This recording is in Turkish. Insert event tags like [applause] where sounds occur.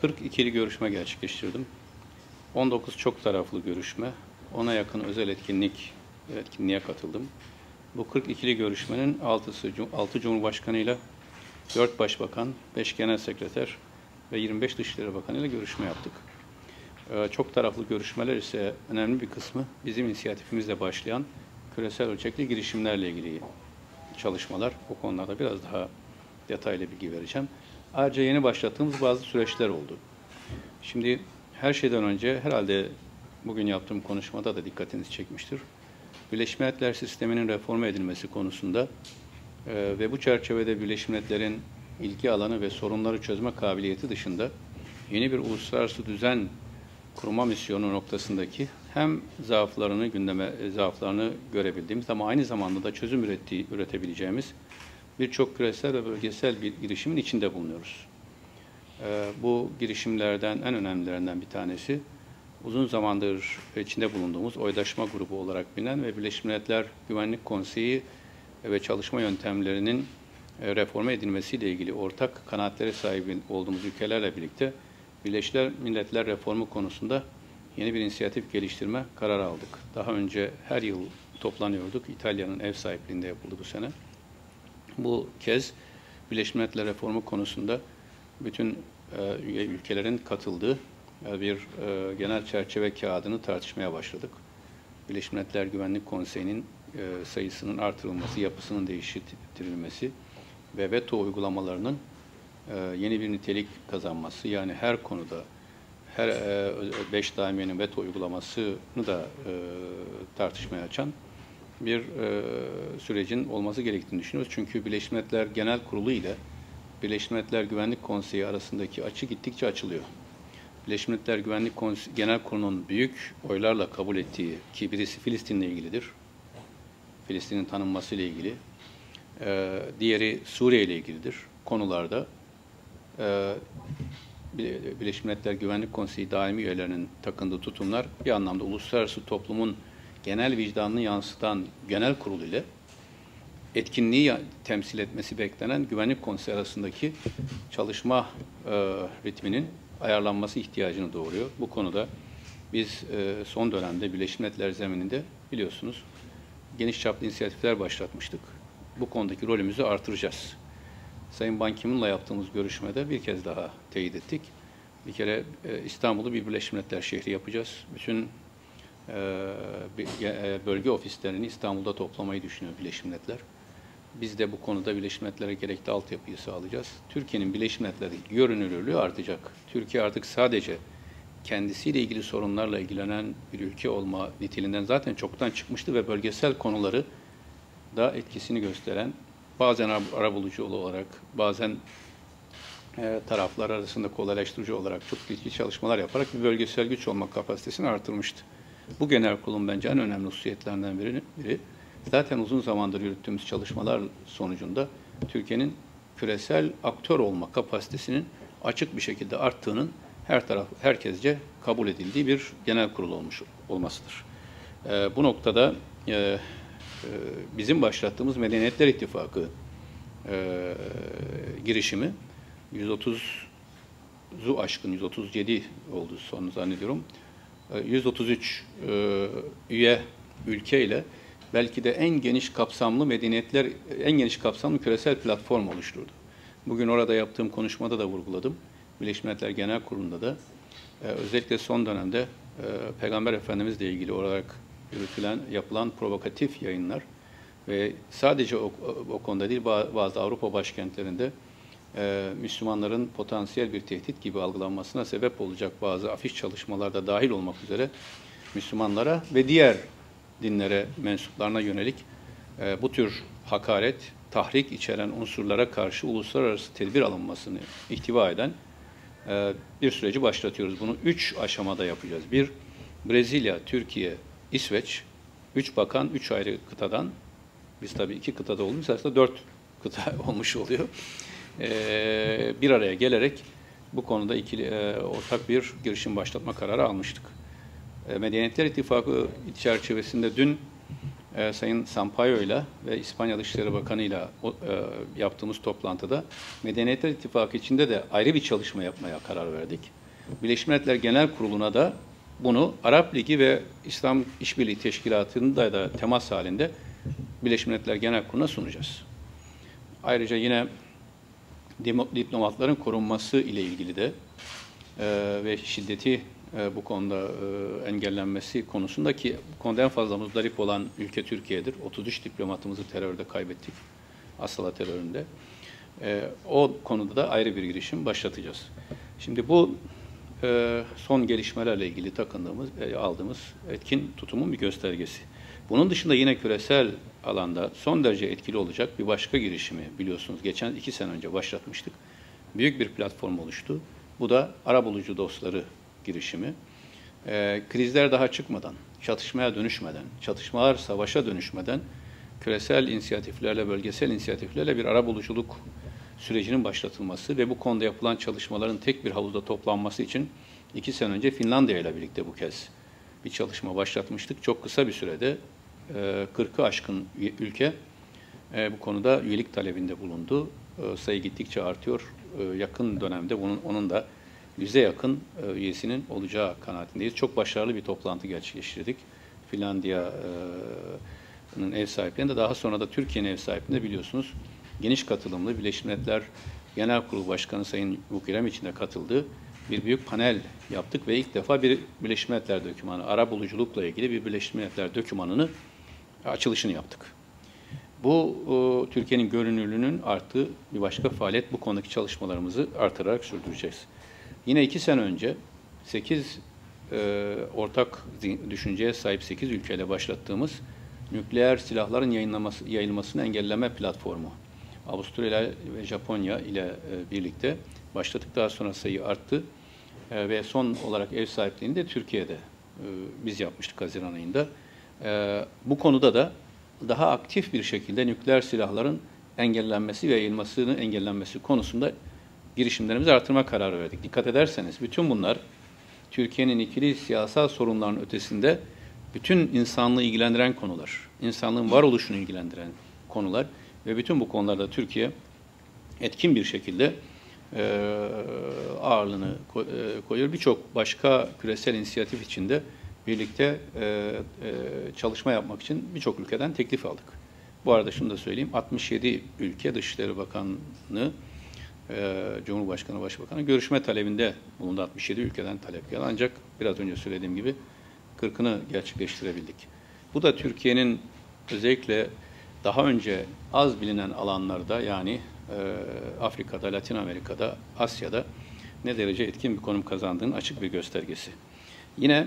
42'li görüşme gerçekleştirdim. 19 çok taraflı görüşme, ona yakın özel etkinlik etkinliğe katıldım. Bu 42'li görüşmenin 6'sı 6 Cumhurbaşkanı ile 4 Başbakan, 5 Genel Sekreter ve 25 Dışişleri Bakanı ile görüşme yaptık. Ee, çok taraflı görüşmeler ise önemli bir kısmı bizim inisiyatifimizle başlayan küresel ölçekli girişimlerle ilgili çalışmalar. Bu konularda biraz daha detaylı bilgi vereceğim. Ayrıca yeni başlattığımız bazı süreçler oldu. Şimdi her şeyden önce herhalde bugün yaptığım konuşmada da dikkatinizi çekmiştir. Birleşmiş Milletler sisteminin reform edilmesi konusunda e, ve bu çerçevede Birleşmiş Milletler'in ilgi alanı ve sorunları çözme kabiliyeti dışında yeni bir uluslararası düzen kurma misyonu noktasındaki hem zaaflarını gündeme e, zaaflarını görebildiğimiz ama aynı zamanda da çözüm ürettiği, üretebileceğimiz birçok küresel ve bölgesel bir girişimin içinde bulunuyoruz. Ee, bu girişimlerden en önemlilerinden bir tanesi uzun zamandır içinde bulunduğumuz oydaşma grubu olarak bilinen ve Birleşmiş Milletler Güvenlik Konseyi ve çalışma yöntemlerinin e, reforme edilmesiyle ilgili ortak kanaatlere sahip olduğumuz ülkelerle birlikte Birleşmiş Milletler reformu konusunda yeni bir inisiyatif geliştirme kararı aldık. Daha önce her yıl toplanıyorduk. İtalya'nın ev sahipliğinde yapıldı bu sene. Bu kez Birleşmiş Milletler reformu konusunda bütün e, üye ülkelerin katıldığı e, bir e, genel çerçeve kağıdını tartışmaya başladık. Birleşmiş Milletler Güvenlik Konseyi'nin sayısının artırılması, yapısının değiştirilmesi ve veto uygulamalarının yeni bir nitelik kazanması yani her konuda her beş daimiyenin veto uygulamasını da tartışmaya açan bir e, sürecin olması gerektiğini düşünüyoruz. Çünkü Birleşmiş Milletler Genel Kurulu ile Birleşmiş Milletler Güvenlik Konseyi arasındaki açı gittikçe açılıyor. Birleşmiş Milletler Güvenlik Konseyi, Genel Kurulu'nun büyük oylarla kabul ettiği ki birisi Filistin'le ilgilidir. Filistin'in tanınması ile ilgili. E, diğeri Suriye ile ilgilidir. Konularda e, Birleşmiş Milletler Güvenlik Konseyi daimi üyelerinin takındığı tutumlar bir anlamda uluslararası toplumun genel vicdanını yansıtan genel kurul ile etkinliği temsil etmesi beklenen güvenlik konseyi arasındaki çalışma e, ritminin ayarlanması ihtiyacını doğuruyor. Bu konuda biz e, son dönemde Birleşmiş Milletler zemininde biliyorsunuz geniş çaplı inisiyatifler başlatmıştık. Bu konudaki rolümüzü artıracağız. Sayın Ban Ki-moon'la yaptığımız görüşmede bir kez daha teyit ettik. Bir kere e, İstanbul'u bir Birleşmiş Milletler şehri yapacağız. Bütün bölge ofislerini İstanbul'da toplamayı düşünüyor Birleşmiş Milletler. Biz de bu konuda Birleşmiş Milletler'e gerekli altyapıyı sağlayacağız. Türkiye'nin Birleşmiş Milletler'deki görünürlüğü artacak. Türkiye artık sadece kendisiyle ilgili sorunlarla ilgilenen bir ülke olma niteliğinden zaten çoktan çıkmıştı ve bölgesel konuları da etkisini gösteren bazen arabulucu olarak, bazen e, taraflar arasında kolaylaştırıcı olarak çok ciddi çalışmalar yaparak bir bölgesel güç olma kapasitesini artırmıştı. Bu genel kurulun bence en önemli hususiyetlerinden biri, zaten uzun zamandır yürüttüğümüz çalışmalar sonucunda Türkiye'nin küresel aktör olma kapasitesinin açık bir şekilde arttığının her taraf herkesce kabul edildiği bir genel kurul olmuş olmasıdır. E, bu noktada e, e, bizim başlattığımız Medeniyetler İttifakı e, girişimi 130'u aşkın 137 oldu son zannediyorum. 133 e, üye ülkeyle belki de en geniş kapsamlı medeniyetler, en geniş kapsamlı küresel platform oluşturdu. Bugün orada yaptığım konuşmada da vurguladım. Birleşmiş Milletler Genel Kurulu'nda da e, özellikle son dönemde e, Peygamber Efendimizle ilgili olarak yürütülen, yapılan provokatif yayınlar ve sadece o, o konuda değil bazı Avrupa başkentlerinde e, Müslümanların potansiyel bir tehdit gibi algılanmasına sebep olacak bazı afiş çalışmalarda dahil olmak üzere Müslümanlara ve diğer dinlere mensuplarına yönelik e, bu tür hakaret, tahrik içeren unsurlara karşı uluslararası tedbir alınmasını ihtiva eden e, bir süreci başlatıyoruz. Bunu üç aşamada yapacağız. Bir, Brezilya, Türkiye, İsveç, üç bakan, üç ayrı kıtadan, biz tabii iki kıtada olduğumuz aslında dört kıta [laughs] olmuş oluyor bir araya gelerek bu konuda ikili e, ortak bir girişim başlatma kararı almıştık. E, Medeniyetler İttifakı çerçevesinde dün e, Sayın Sampaio ile ve İspanya Dışişleri Bakanı ile yaptığımız toplantıda Medeniyetler İttifakı içinde de ayrı bir çalışma yapmaya karar verdik. Birleşmiş Milletler Genel Kurulu'na da bunu Arap Ligi ve İslam İşbirliği Teşkilatı'nın da, da temas halinde Birleşmiş Milletler Genel Kurulu'na sunacağız. Ayrıca yine diplomatların korunması ile ilgili de e, ve şiddeti e, bu konuda e, engellenmesi konusunda ki bu konuda en fazla muzdarip olan ülke Türkiye'dir. 33 diplomatımızı terörde kaybettik. Asala teröründe. E, o konuda da ayrı bir girişim başlatacağız. Şimdi bu son gelişmelerle ilgili takındığımız, e, aldığımız etkin tutumun bir göstergesi. Bunun dışında yine küresel alanda son derece etkili olacak bir başka girişimi biliyorsunuz. Geçen iki sene önce başlatmıştık. Büyük bir platform oluştu. Bu da arabulucu dostları girişimi. E, krizler daha çıkmadan, çatışmaya dönüşmeden, çatışmalar savaşa dönüşmeden küresel inisiyatiflerle, bölgesel inisiyatiflerle bir arabuluculuk sürecinin başlatılması ve bu konuda yapılan çalışmaların tek bir havuzda toplanması için iki sene önce Finlandiya ile birlikte bu kez bir çalışma başlatmıştık. Çok kısa bir sürede 40'ı e, aşkın ülke e, bu konuda üyelik talebinde bulundu. E, sayı gittikçe artıyor. Yakın dönemde bunun onun da yüze yakın üyesinin olacağı kanaatindeyiz. Çok başarılı bir toplantı gerçekleştirdik. Finlandiya'nın ev sahipliğinde daha sonra da Türkiye'nin ev sahipliğinde biliyorsunuz geniş katılımlı Birleşmiş Milletler Genel Kurulu Başkanı Sayın Vukrem için de katıldığı bir büyük panel yaptık ve ilk defa bir Birleşmiş Milletler dokümanı, ara buluculukla ilgili bir Birleşmiş Milletler dokümanını açılışını yaptık. Bu Türkiye'nin görünürlüğünün arttığı bir başka faaliyet bu konudaki çalışmalarımızı artırarak sürdüreceğiz. Yine iki sene önce 8 e, ortak düşünceye sahip 8 ülkeyle başlattığımız nükleer silahların yayınlaması, yayılmasını engelleme platformu Avusturya ve Japonya ile e, birlikte başladık. Daha sonra sayı arttı e, ve son olarak ev sahipliğini de Türkiye'de e, biz yapmıştık Haziran ayında. Bu konuda da daha aktif bir şekilde nükleer silahların engellenmesi ve yayılmasının engellenmesi konusunda girişimlerimizi artırma kararı verdik. Dikkat ederseniz bütün bunlar Türkiye'nin ikili siyasal sorunların ötesinde bütün insanlığı ilgilendiren konular, insanlığın varoluşunu ilgilendiren konular. Ve bütün bu konularda Türkiye etkin bir şekilde e, ağırlığını e, koyuyor. Birçok başka küresel inisiyatif içinde birlikte e, e, çalışma yapmak için birçok ülkeden teklif aldık. Bu arada şunu da söyleyeyim, 67 ülke Dışişleri Bakanlığı, e, Cumhurbaşkanı, Başbakanı görüşme talebinde bulundu. 67 ülkeden talep geldi. Ancak biraz önce söylediğim gibi 40'ını gerçekleştirebildik. Bu da Türkiye'nin özellikle daha önce az bilinen alanlarda yani e, Afrika'da, Latin Amerika'da, Asya'da ne derece etkin bir konum kazandığının açık bir göstergesi. Yine